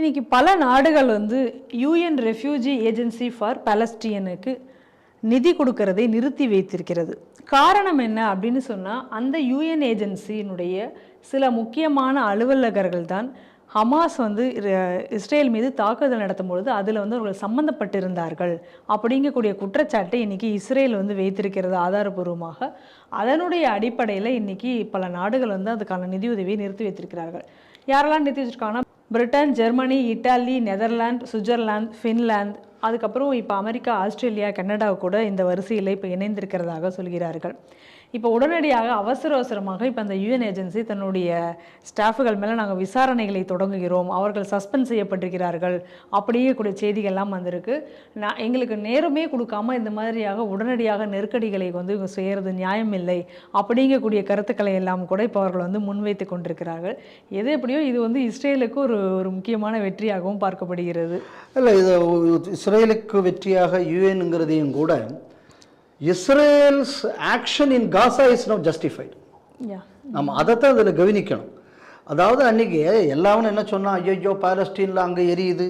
இன்னைக்கு பல நாடுகள் வந்து யூஎன் ரெஃப்யூஜி ஏஜென்சி ஃபார் பலஸ்டீனுக்கு நிதி கொடுக்கறதை நிறுத்தி வைத்திருக்கிறது. காரணம் என்ன அப்படின்னு சொன்னால் அந்த யூஎன் ஏஜென்சியினுடைய சில முக்கியமான அலுவலகர்கள் தான் ஹமாஸ் வந்து இஸ்ரேல் மீது தாக்குதல் நடத்தும் பொழுது அதில் வந்து அவர்கள் சம்மந்தப்பட்டிருந்தார்கள் அப்படிங்கக்கூடிய குற்றச்சாட்டை இன்றைக்கி இஸ்ரேல் வந்து வைத்திருக்கிறது ஆதாரபூர்வமாக. அதனுடைய அடிப்படையில் இன்றைக்கி பல நாடுகள் வந்து அதுக்கான நிதியுதவியை நிறுத்தி வைத்திருக்கிறார்கள். யாரெல்லாம் நிறுத்தி வச்சுருக்காங்கன்னா Britain Germany Italy Netherlands Switzerland Finland அதுக்கப்புறம் இப்போ அமெரிக்கா ஆஸ்திரேலியா கனடா கூட இந்த வரிசையில் இப்போ இணைந்திருக்கிறதாக சொல்கிறார்கள். இப்போ உடனடியாக அவசர அவசரமாக இப்போ அந்த யூஎன் ஏஜென்சி தன்னுடைய ஸ்டாஃபுகள் மேலே நாங்கள் விசாரணைகளை தொடங்குகிறோம். அவர்கள் சஸ்பெண்ட் செய்யப்பட்டிருக்கிறார்கள். அப்படியே கூடிய செய்திகள்லாம் வந்திருக்கு. நான் எங்களுக்கு நேரமே கொடுக்காம இந்த மாதிரியாக உடனடியாக நெருக்கடிகளை வந்து இவங்க செய்கிறது நியாயமில்லை அப்படிங்கக்கூடிய கருத்துக்களை எல்லாம் கூட இப்போ அவர்கள் வந்து முன்வைத்து கொண்டிருக்கிறார்கள். எது எப்படியோ இது வந்து இஸ்ரேலுக்கு ஒரு ஒரு முக்கியமான வெற்றியாகவும் பார்க்கப்படுகிறது. இல்லை இது இஸ்ரேலுக்கு வெற்றியாக யுஎன்ங்கிறதையும் கூட Israel's action in Gaza is no justified நம்ம அதைத்தான் அதில் கவனிக்கணும். அதாவது அன்னைக்கு எல்லாரும் என்ன சொன்னா ஐயோ பாலஸ்டீனில் அங்கே எரியுது.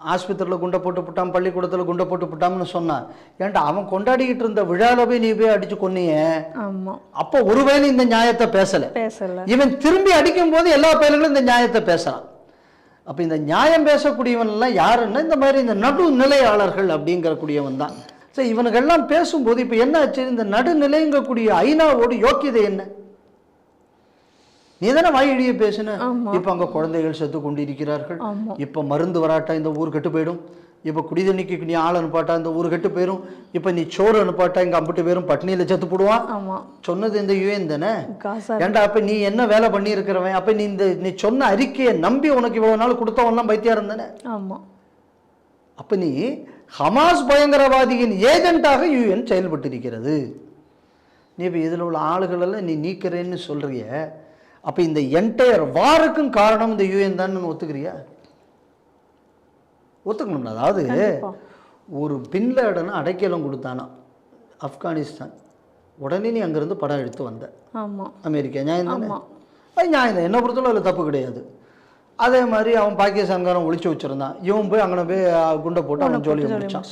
ஆஸ்பத்திரியில் குண்டை போட்டு புட்டான் பள்ளிக்கூடத்தில் குண்டை போட்டு புட்டாம்னு சொன்னான் ஏன்டா அவன் கொண்டாடிக்கிட்டு இருந்த விழாவில் போய் நீ போய் அடிச்சு கொன்னியே? ஆமாம் அப்போ ஒருவேளை இந்த நியாயத்தை பேசலை. பேசலை. இவன் திரும்பி அடிக்கும் போது எல்லா பேர்களும் இந்த நியாயத்தை பேசலாம். அப்போ இந்த நியாயம் பேசக்கூடியவன் எல்லாம் யாருன்னா இந்த மாதிரி இந்த நடுநிலையாளர்கள் அப்படிங்கிற கூடியவன் தான். சரி இவனுக்கெல்லாம் பேசும்போது இப்போ என்ன ஆச்சு? இந்த நடுநிலைங்கக்கூடிய ஐநாவோட யோக்கியதை என்ன? நீ தானே வாயிழிய பேசுன? இப்போ அங்கே குழந்தைகள் செத்து கொண்டிருக்கிறார்கள். ஆமா. இப்போ மருந்து வராட்டா இந்த ஊர் கெட்டு போயிடும்? இப்போ குடிதண்ணிக்கு நீ ஆள் அனுப்பாட்டா இந்த ஊர் கெட்டு போயிடும் இப்போ நீ சோறு அனுப்பாட்டா இங்கே அம்பிட்டு பேரும் பட்னியில் செத்து போடுவான் சொன்னது இந்த யூஎன் தானே? ஏன்டா அப்ப நீ என்ன வேலை பண்ணி இருக்கிறவன் அப்ப நீ இந்த நீ சொன்ன அறிக்கையை நம்பி உனக்கு இவ்வளவு நாள் கொடுத்தவன்லாம் பைத்தியாரம் தானே? ஆமாம் அப்ப நீ ஹமாஸ் பயங்கரவாதியின் ஏஜென்ட்டாக யூஎன் செயல்பட்டிருக்கிறது. நீ இப்போ இதில் உள்ள ஆளுகளெல்லாம் நீ நீக்கிறேன்னு சொல்றிய அப்ப இந்த என்டையர் வாருக்கும் காரணம் இந்த யூஎன் தான் ஒத்துக்கிறியா? ஒத்துக்கணும் அதாவது. ஒரு பின்லேடனை அடைக்கலம் கொடுத்தானா ஆப்கானிஸ்தான். உடனே நீ அங்கேருந்து படம் எடுத்து வந்த. ஆமாம் அமெரிக்கா நியாயம் தானே. அது நியாயம் தான். என்ன பொறுத்தவரை அதில் தப்பு கிடையாது. அதே மாதிரி அவன் பாகிஸ்தான்காரன் ஒளிச்சு வச்சிருந்தான். இவன் போய் அங்கே போய் குண்டை போட்டு அவன் ஜோலியை முடிச்சான்.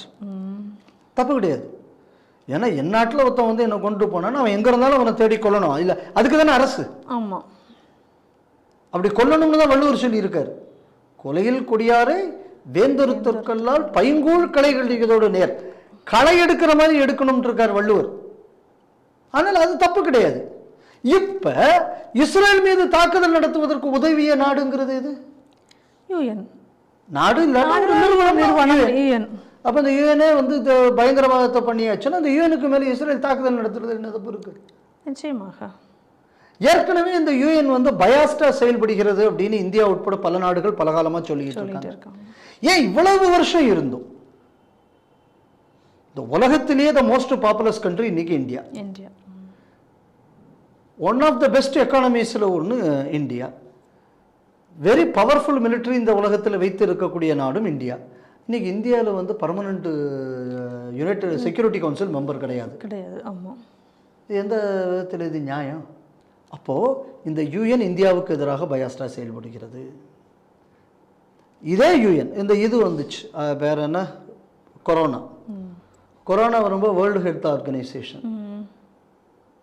தப்பு கிடையாது. ஏன்னா என் நாட்டில் ஒருத்தன் வந்து என்னை கொண்டு போனான்னு அவன் எங்கே இருந்தாலும் அவனை தேடி கொல்லணும். இல்லை அதுக்கு தானே அரசு. ஆமாம் அப்படி கொல்லணும்னு தான் வள்ளுவர் சொல்லியிருக்காரு. கொலையில் கொடியாரை வேந்தொருத்தற்கல்லால் பைங்கூழ் களைகள் இதோடு நேர். களை எடுக்கிற மாதிரி எடுக்கணும்னு இருக்கார் வள்ளுவர். ஆனால் அது தப்பு கிடையாது. இப்ப இஸ்ரேல் மீது தாக்குதல் நடத்துவதற்கு உதவிய நாடுங்கிறது இது யூஎன். நாடு நிறுவனம் அப்ப இந்த யூஎனே வந்து பயங்கரவாதத்தை பண்ணியாச்சுன்னா அந்த யூஎனுக்கு மேலே இஸ்ரேல் தாக்குதல் நடத்துறது என்ன தப்பு இருக்கு நிச்சயமாக. ஏற்கனவே இந்த யூஎன் வந்து பயாஸ்டா செயல்படுகிறது அப்படின்னு இந்தியா உட்பட பல நாடுகள் பல காலமா சொல்லிட்டு இருக்காங்க. ஏன் இவ்வளவு வருஷம் இருந்தும்? இந்த உலகத்திலேயே த மோஸ்ட் பாப்புலஸ் கண்ட்ரி இன்னைக்கு India. One of the best எக்கானமிஸில் ஒன்று இந்தியா. வெரி பவர்ஃபுல் military இந்த உலகத்தில் வைத்து இருக்கக்கூடிய நாடும் இந்தியா. இன்னைக்கு இந்தியாவில் வந்து permanent united security council member கிடையாது. கிடையாது ஆமாம் இது எந்த விதத்தில் இது நியாயம்? அப்போது இந்த யூஎன் இந்தியாவுக்கு எதிராக பயாஸ்டா செயல்படுகிறது. இதே யூஎன் இந்த இது வந்துச்சு. வேற என்ன? கொரோனா. கொரோனா வரும்போது வேர்ல்டு ஹெல்த் ஆர்கனைசேஷன்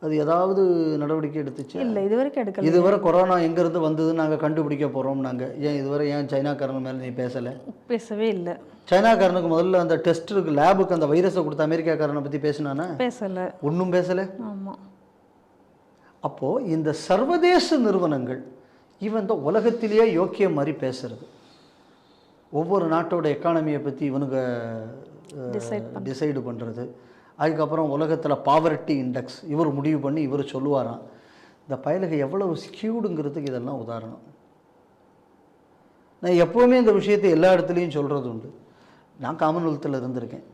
அது ஏதாவது நடவடிக்கை எடுத்துச்சு? இல்லை இது வரைக்கும் எடுக்கல. இதுவரை கொரோனா எங்கேருந்து வந்ததுன்னு நாங்கள் கண்டுபிடிக்க போகிறோம் நாங்கள் ஏன் இதுவரை ஏன் சைனாக்காரன் மேலே நீ பேசலை? பேசவே இல்லை. சைனாக்காரனுக்கு முதல்ல அந்த டெஸ்ட்டுக்கு லேபுக்கு அந்த வைரஸை கொடுத்த அமெரிக்காக்காரனை பற்றி பேசினானா? பேசலை. ஒன்றும் பேசலை? ஆமாம் அப்போது இந்த சர்வதேச நிறுவனங்கள் இவன் இந்த உலகத்திலேயே யோக்கியம் மாதிரி பேசுறது. ஒவ்வொரு நாட்டோட எக்கானமியை பற்றி இவனுங்க டிசைடு பண்ணுறது அதுக்கப்புறம் உலகத்தில் பாவர்ட்டி இண்டெக்ஸ் இவர் முடிவு பண்ணி இவர் சொல்லுவாராம். இந்த பயலுக எவ்வளவு ஸ்கியூடுங்கிறதுக்கு இதெல்லாம் உதாரணம். நான் எப்போவுமே இந்த விஷயத்தை எல்லா இடத்துலையும் சொல்கிறது உண்டு. நான் காமன்வெல்த்தில் இருந்திருக்கேன்.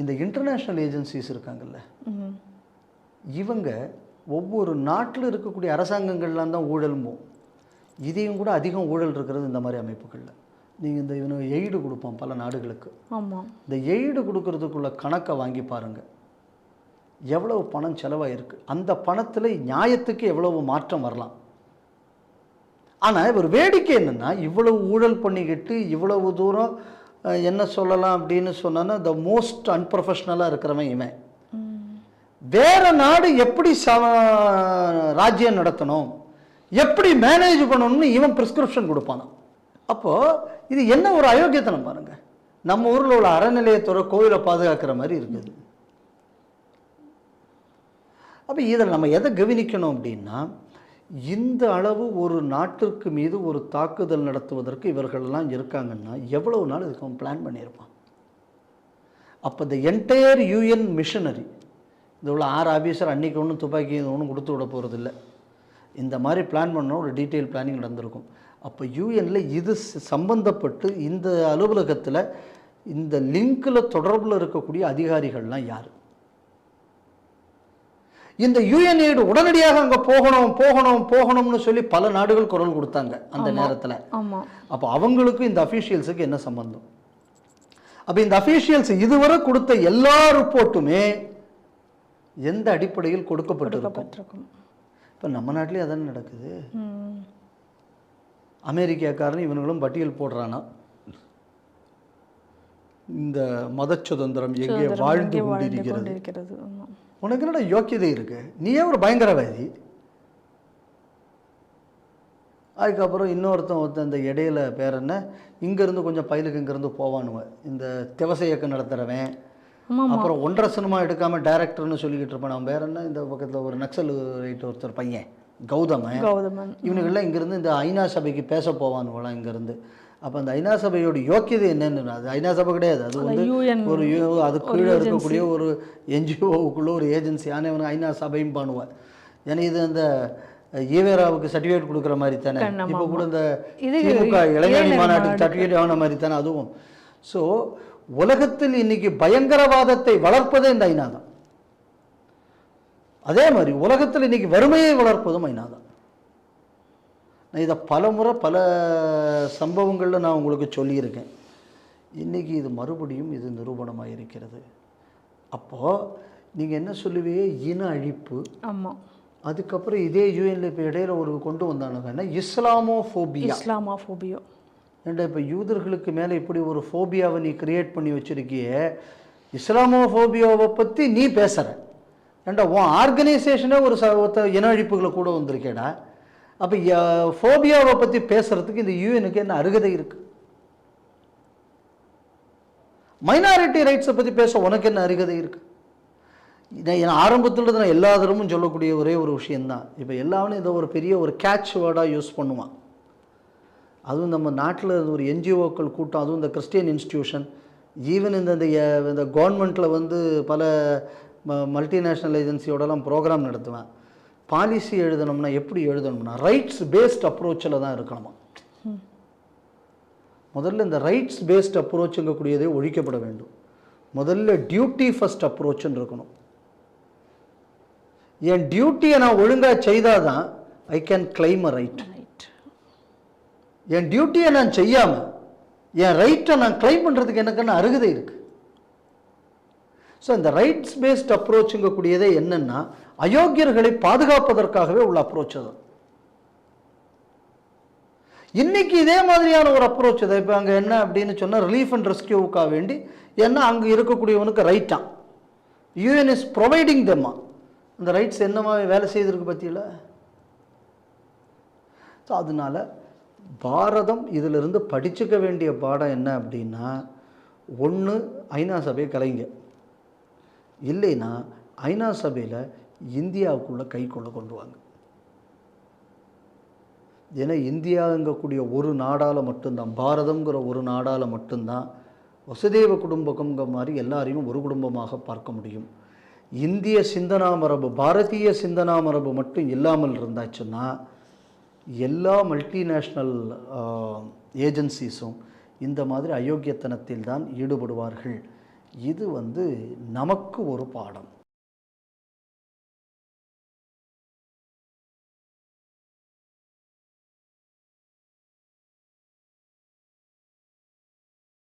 இந்த இன்டர்நேஷ்னல் ஏஜென்சிஸ் இருக்காங்கல்ல. இவங்க ஒவ்வொரு நாட்டில் இருக்கக்கூடிய அரசாங்கங்கள்லாம் தான் ஊழலும்போம் இதையும் கூட அதிகம் ஊழல் இருக்கிறது இந்த மாதிரி அமைப்புகளில். நீங்கள் இந்த இவனுக்கு எய்டு கொடுப்போம் பல நாடுகளுக்கு. ஆமாம் இந்த எய்டு கொடுக்கறதுக்குள்ள கணக்கை வாங்கி பாருங்க. எவ்வளவு பணம் செலவாயிருக்கு. அந்த பணத்தில் நியாயத்துக்கு எவ்வளவு மாற்றம் வரலாம். ஆனால் இவர் வேடிக்கை என்னன்னா இவ்வளவு ஊழல் பண்ணிக்கிட்டு இவ்வளவு தூரம் என்ன சொல்லலாம் அப்படின்னு சொன்னான்னா த மோஸ்ட் அன்ப்ரொஃபஷ்னலாக இருக்கிறவன் இவன். வேற நாடு எப்படி ச- ராஜ்யம் நடத்தணும்? எப்படி மேனேஜ் பண்ணணும்னு இவன் பிரிஸ்கிரிப்ஷன் கொடுப்பானாம். அப்போது இது என்ன ஒரு அயோக்கியத்தனம் பாருங்கள் நம்ம ஊரில் உள்ள அறநிலையத்துறை கோயிலை பாதுகாக்கிற மாதிரி இருக்குது. அப்போ இதில் நம்ம எதை கவனிக்கணும் அப்படின்னா இந்த அளவு ஒரு நாட்டிற்கு மீது ஒரு தாக்குதல் நடத்துவதற்கு இவர்கள்லாம் இருக்காங்கன்னா எவ்வளவு நாள் இதுக்கு அவன் பிளான் பண்ணியிருப்பான். அப்போ இந்த என்டையர் யூஎன் மிஷனரி இது உள்ள ஆறு ஆஃபீஸர் அன்றைக்கி ஒன்றும் துப்பாக்கி ஒன்றும் கொடுத்து விட போகிறதில்ல இந்த மாதிரி பிளான் பண்ணால் ஒரு டீட்டெயில் பிளானிங் நடந்திருக்கும். அப்போ யூஎனில் இது சம்பந்தப்பட்டு இந்த அலுவலகத்தில் இந்த லிங்கில் தொடர்பில் இருக்கக்கூடிய அதிகாரிகள்லாம் யார்? இந்த யுஎன்ஏடு உடனடியாக அங்கே போகணும் போகணும் போகணும்னு சொல்லி பல நாடுகள் குரல் கொடுத்தாங்க அந்த நேரத்தில். அப்போ அவங்களுக்கும் இந்த அஃபீஷியல்ஸுக்கு என்ன சம்பந்தம்? அப்போ இந்த அஃபீஷியல்ஸ் இதுவரை கொடுத்த எல்லா ரிப்போர்ட்டுமே எந்த அடிப்படையில் கொடுக்கப்பட்டிருக்கும்? பட்டிருக்கும் இப்போ நம்ம நாட்டிலே அதானே நடக்குது. அமெரிக்காக்காரன் இவனுங்களும் பட்டியல் போடுறானா? இந்த மத சுதந்திரம் எங்கே வாழ்ந்து கொண்டிருக்கிறது? உனக்கு என்னடா யோக்கியதை இருக்கு? நீயே ஒரு பயங்கரவாதி? அதுக்கப்புறம் இன்னொருத்தன் ஒருத்தன் இந்த இடையில பேர் என்ன? இங்கேருந்து கொஞ்சம் பயிலுக்கு இங்கேருந்து போவானுவன் இந்த திவச இயக்கம் நடத்துகிறவன் அப்புறம் ஒன்றரை சினிமா எடுக்காம டேரக்டர்னு சொல்லிக்கிட்டு இருப்பான். அவன் பேர் என்ன? இந்த பக்கத்தில் ஒரு நக்சல் ரைட் ஒருத்தர் பையன். கௌதமன். கௌதமன். இவனுங்கெல்லாம் இங்கேருந்து இந்த ஐநா சபைக்கு பேச போவானுவலாம் இங்கேருந்து. அப்போ அந்த ஐநா சபையோட யோக்கியதை என்னன்னு அது ஐநா சபை கிடையாது. அது வந்து ஒரு அது கீழே இருக்கக்கூடிய ஒரு என்ஜிஓவுக்குள்ள ஒரு ஏஜென்சி ஆனால் இவனுக்கு ஐநா சபையும் பண்ணுவேன். ஏன்னா இது அந்த ஈவேராவுக்கு சர்டிஃபிகேட் கொடுக்குற மாதிரி தானே. இப்போ கூட இந்த திமுக இளைஞர் மாநாட்டுக்கு சர்டிஃபிகேட் ஆன மாதிரி தானே அதுவும். ஸோ உலகத்தில் இன்னைக்கு பயங்கரவாதத்தை வளர்ப்பதே இந்த ஐநா தான் அதே மாதிரி உலகத்தில் இன்னைக்கு வறுமையை வளர்ப்பதும் ஐநா தான் நான் இதை பல முறை பல சம்பவங்களில் நான் உங்களுக்கு சொல்லியிருக்கேன். இன்னைக்கு இது மறுபடியும் இது நிரூபணமாக இருக்கிறது. அப்போது நீங்கள் என்ன சொல்லுவீங்க? இன அழிப்பு. ஆமா. அதுக்கப்புறம் இதே யூஎன்ல இப்போ இடையில ஒரு கொண்டு வந்தானுங்க. என்ன? இஸ்லாமோஃபோபியா. இஸ்லாமாஃபோபியோ. ஏன்டா இப்போ யூதர்களுக்கு மேலே இப்படி ஒரு ஃபோபியாவை நீ கிரியேட் பண்ணி வச்சிருக்கியே? இஸ்லாமோஃபோபியாவை பற்றி நீ பேசுகிற ஏன்டா உன் ஆர்கனைசேஷனே ஒரு ச ஒருத்த இன அழிப்புகளை கூட வந்திருக்கேடா. அப்போ ஃபோபியாவை பற்றி பேசுகிறதுக்கு இந்த யூஎனுக்கு என்ன அருகதை இருக்கு? மைனாரிட்டி ரைட்ஸை பற்றி பேச உனக்கு என்ன அருகதை இருக்கு? இதை நான் ஆரம்பத்தில் நான் எல்லா தரமும் சொல்லக்கூடிய ஒரே ஒரு விஷயந்தான் இப்போ எல்லாமே இதை ஒரு பெரிய ஒரு கேட்ச் வேர்டாக யூஸ் பண்ணுவான். அதுவும் நம்ம நாட்டில் ஒரு என்ஜிஓக்கள் கூட்டம் அதுவும் இந்த கிறிஸ்டியன் இன்ஸ்டியூஷன் ஈவன் இந்த இந்த இந்த கவர்மெண்ட்டில் வந்து பல மல்டிநேஷ்னல் ஏஜென்சியோடலாம் ப்ரோக்ராம் நடத்துவேன். பாலிசி எழுதணும்னா எப்படி எழுதணும்னா ரைட்ஸ் பேஸ்ட் அப்ரோச்சில் தான் இருக்கணுமா? முதல்ல இந்த ரைட்ஸ் பேஸ்ட் அப்ரோச்சுங்கக்கூடியதே ஒழிக்கப்பட வேண்டும். முதல்ல டியூட்டி ஃபர்ஸ்ட் அப்ரோச்சுன்னு இருக்கணும். என் டியூட்டியை நான் ஒழுங்காக செய்தாதான் I can claim a right என் டியூட்டியை நான் செய்யாம என் ரைட்டை நான் கிளைம் பண்ணுறதுக்கு எனக்கு என்ன அருகதை இருக்கு? ஸோ இந்த ரைட்ஸ் பேஸ்ட் அப்ரோச்சுங்கக்கூடியதே என்னென்னா அயோக்கியர்களை பாதுகாப்பதற்காகவே உள்ள அப்ரோச் அது. இன்னைக்கு இதே மாதிரியான ஒரு அப்ரோச் தான் இப்போ அங்கே என்ன அப்படின்னு சொன்னால் ரிலீஃப் அண்ட் ரெஸ்கியூவுக்காக வேண்டி ஏன்னா அங்கே இருக்கக்கூடியவனுக்கு ரைட்டான் யூஎன் இஸ் ப்ரொவைடிங் தெம்மா அந்த ரைட்ஸ் என்னமா வேலை செய்திருக்கு பற்றியில் ஸோ அதனால பாரதம் இதிலிருந்து படிச்சுக்க வேண்டிய பாடம் என்ன அப்படின்னா ஒன்று ஐநா சபையை கலைங்க. இல்லைன்னா ஐநா சபையில் இந்தியாவுக்குள்ளே கைக்குள்ளே கொண்டு வாங்க. ஏன்னா இந்தியாங்கக்கூடிய ஒரு நாடால் மட்டும்தான் பாரதம்ங்கிற ஒரு நாடால் மட்டும்தான் வசுதேவ குடும்பகம்ங்கிற மாதிரி எல்லாரையும் ஒரு குடும்பமாக பார்க்க முடியும். இந்திய சிந்தனா மரபு பாரதிய சிந்தனா மரபு மட்டும் இல்லாமல் இருந்தாச்சுன்னா எல்லா மல்டிநேஷ்னல் ஏஜென்சிஸும் இந்த மாதிரி அயோக்கியத்தனத்தில் தான் ஈடுபடுவார்கள். இது வந்து நமக்கு ஒரு பாடம்.